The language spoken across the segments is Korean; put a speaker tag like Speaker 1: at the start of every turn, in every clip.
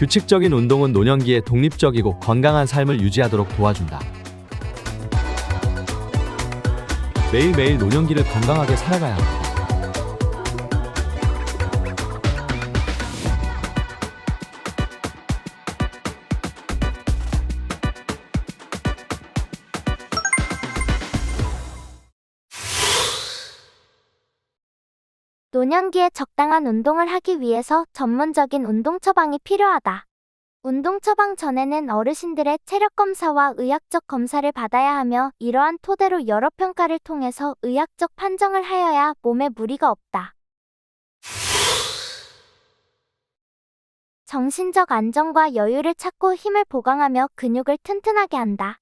Speaker 1: 규칙적인 운동은 노년기에 독립적이고 건강한 삶을 유지하도록 도와준다. 매일매일 노년기를 건강하게 살아가야 합니다.
Speaker 2: 노년기에 적당한 운동을 하기 위해서 전문적인 운동 처방이 필요하다. 운동 처방 전에는 어르신들의 체력 검사와 의학적 검사를 받아야 하며 이러한 토대로 여러 평가를 통해서 의학적 판정을 하여야 몸에 무리가 없다. 정신적 안정과 여유를 찾고 힘을 보강하며 근육을 튼튼하게 한다.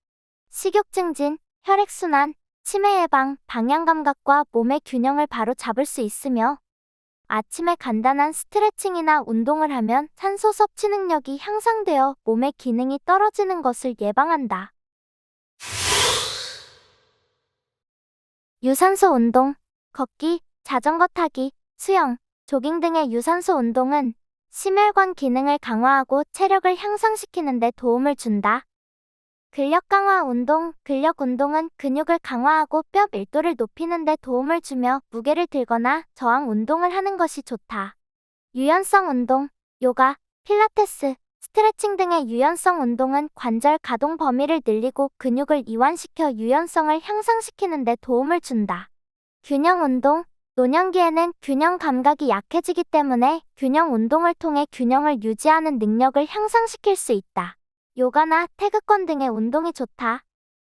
Speaker 2: 식욕 증진, 혈액순환, 치매 예방, 방향 감각과 몸의 균형을 바로 잡을 수 있으며 아침에 간단한 스트레칭이나 운동을 하면 산소 섭취 능력이 향상되어 몸의 기능이 떨어지는 것을 예방한다. 유산소 운동, 걷기, 자전거 타기, 수영, 조깅 등의 유산소 운동은 심혈관 기능을 강화하고 체력을 향상시키는 데 도움을 준다. 근력 강화 운동, 근력 운동은 근육을 강화하고 뼈 밀도를 높이는 데 도움을 주며 무게를 들거나 저항 운동을 하는 것이 좋다. 유연성 운동, 요가, 필라테스, 스트레칭 등의 유연성 운동은 관절 가동 범위를 늘리고 근육을 이완시켜 유연성을 향상시키는 데 도움을 준다. 균형 운동, 노년기에는 균형 감각이 약해지기 때문에 균형 운동을 통해 균형을 유지하는 능력을 향상시킬 수 있다. 요가나 태극권 등의 운동이 좋다.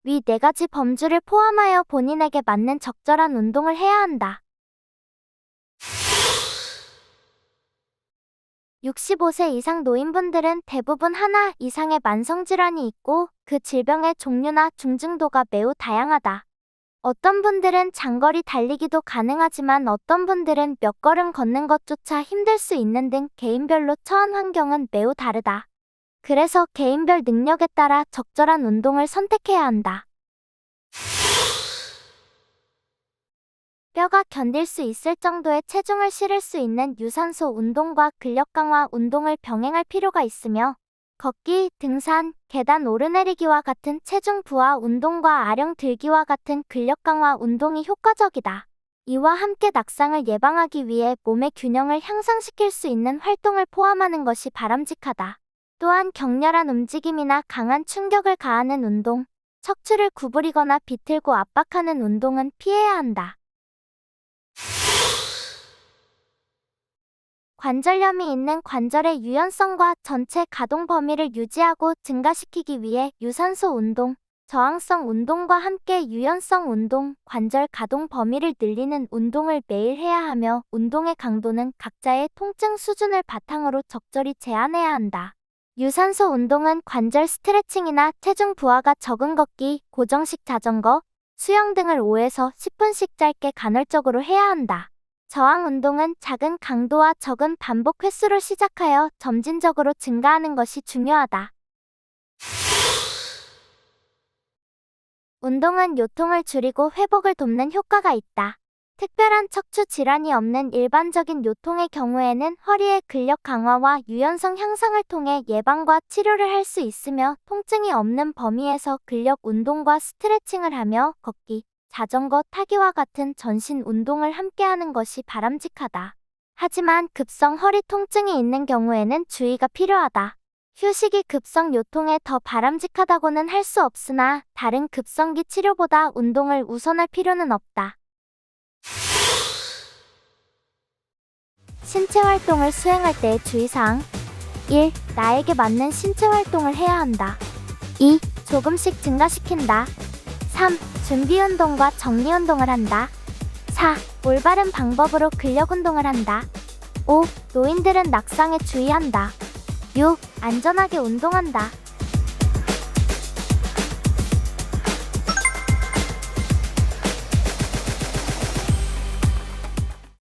Speaker 2: 위 네 가지 범주를 포함하여 본인에게 맞는 적절한 운동을 해야 한다. 65세 이상 노인분들은 대부분 하나 이상의 만성질환이 있고 그 질병의 종류나 중증도가 매우 다양하다. 어떤 분들은 장거리 달리기도 가능하지만 어떤 분들은 몇 걸음 걷는 것조차 힘들 수 있는 등 개인별로 처한 환경은 매우 다르다. 그래서 개인별 능력에 따라 적절한 운동을 선택해야 한다. 뼈가 견딜 수 있을 정도의 체중을 실을 수 있는 유산소 운동과 근력 강화 운동을 병행할 필요가 있으며 걷기, 등산, 계단 오르내리기와 같은 체중 부하 운동과 아령 들기와 같은 근력 강화 운동이 효과적이다. 이와 함께 낙상을 예방하기 위해 몸의 균형을 향상시킬 수 있는 활동을 포함하는 것이 바람직하다. 또한 격렬한 움직임이나 강한 충격을 가하는 운동, 척추를 구부리거나 비틀고 압박하는 운동은 피해야 한다. 관절염이 있는 관절의 유연성과 전체 가동 범위를 유지하고 증가시키기 위해 유산소 운동, 저항성 운동과 함께 유연성 운동, 관절 가동 범위를 늘리는 운동을 매일 해야 하며 운동의 강도는 각자의 통증 수준을 바탕으로 적절히 제한해야 한다. 유산소 운동은 관절 스트레칭이나 체중 부하가 적은 걷기, 고정식 자전거, 수영 등을 5에서 10분씩 짧게 간헐적으로 해야 한다. 저항 운동은 작은 강도와 적은 반복 횟수로 시작하여 점진적으로 증가하는 것이 중요하다. 운동은 요통을 줄이고 회복을 돕는 효과가 있다. 특별한 척추 질환이 없는 일반적인 요통의 경우에는 허리의 근력 강화와 유연성 향상을 통해 예방과 치료를 할 수 있으며 통증이 없는 범위에서 근력 운동과 스트레칭을 하며 걷기, 자전거 타기와 같은 전신 운동을 함께하는 것이 바람직하다. 하지만 급성 허리 통증이 있는 경우에는 주의가 필요하다. 휴식이 급성 요통에 더 바람직하다고는 할 수 없으나 다른 급성기 치료보다 운동을 우선할 필요는 없다. 신체 활동을 수행할 때의 주의사항 1. 나에게 맞는 신체 활동을 해야 한다. 2. 조금씩 증가시킨다. 3. 준비 운동과 정리 운동을 한다. 4. 올바른 방법으로 근력 운동을 한다. 5. 노인들은 낙상에 주의한다. 6. 안전하게 운동한다.